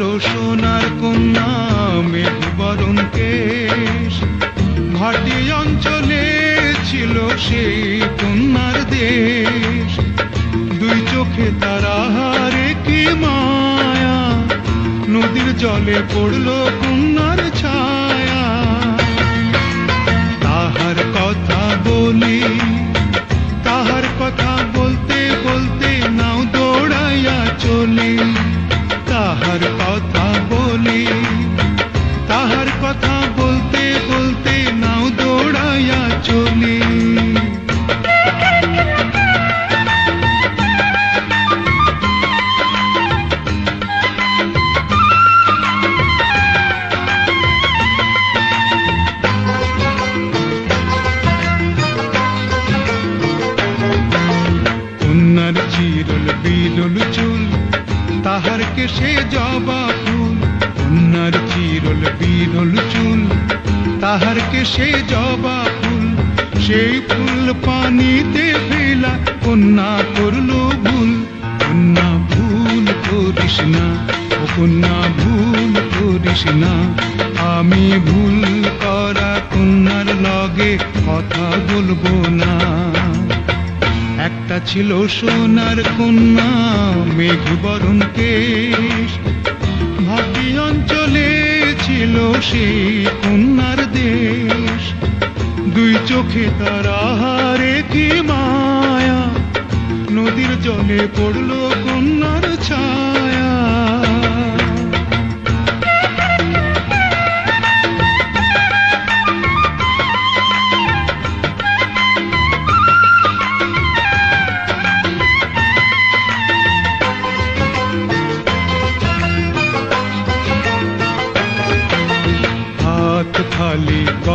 সোনার কন্যা মেঘবরণ কেশ। ভাটি অঞ্চলে ছিল সেই কন্যার দেশ। দুই চোখে তারা হারে কি মায়া। নদীর জলে পড়ল কন্যার ছায়া। কথা বলতে বলতে নাও দৌড়াইয়া চলি। কন্যার চিরল বিলল চুল তাহার কেশে জবা ফুল কন্যার চিরল বিরল চুল, তাহার সে জবা ফুল, সেই ফুল পানিতে ফেলা কন্যা করল ভুল। কন্যা ভুল করিস না, ও কন্যা ভুল করিস না, আমি ভুল করা কন্যার লগে কথা বলব না। একটা ছিল সোনার কন্যা মেঘবরণ কেশ ভাবি অঞ্চলে ছিল সেই কন্যার দেশ। দুই চোখে তার আহারে কি মায়া। নদীর জলে পড়ল কন্যার ছায়া।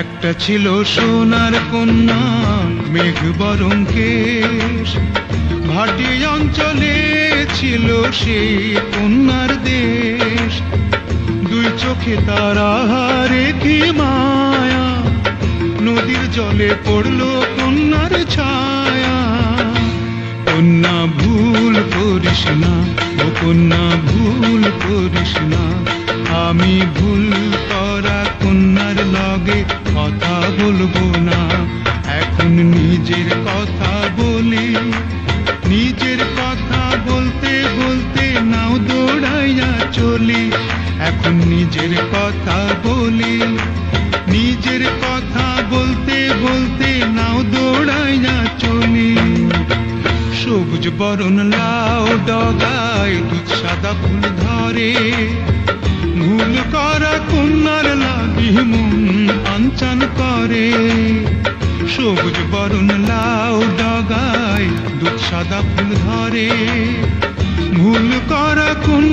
একটা ছিল সোনার কন্যা মেঘবরণ কেশ। ভাটি অঞ্চলে ছিল সেই কন্যার দেশ। দুই চোখে তারা কি মায়া, নদীর জলে পড়ল কন্যার ছায়া। কন্যা ভুল করিস না, ও কন্যা ভুল করিস না, আমি ভুল কথা বলব না। এখন নিজের কথা বলি। নিজের কথা বলতে বলতে নাও দৌড়াইয়া চলি। এখন নিজের কথা বলি। নিজের কথা বলতে বলতে নাও দৌড়াইয়া চলি। সবুজ বরণ লাউ ডগায় দুধ সাদা ফুল ধরে। সবুজ বরণ লাউ ডগায় দুধ সাদা ফুল ধরে। ভুল করা কন্যার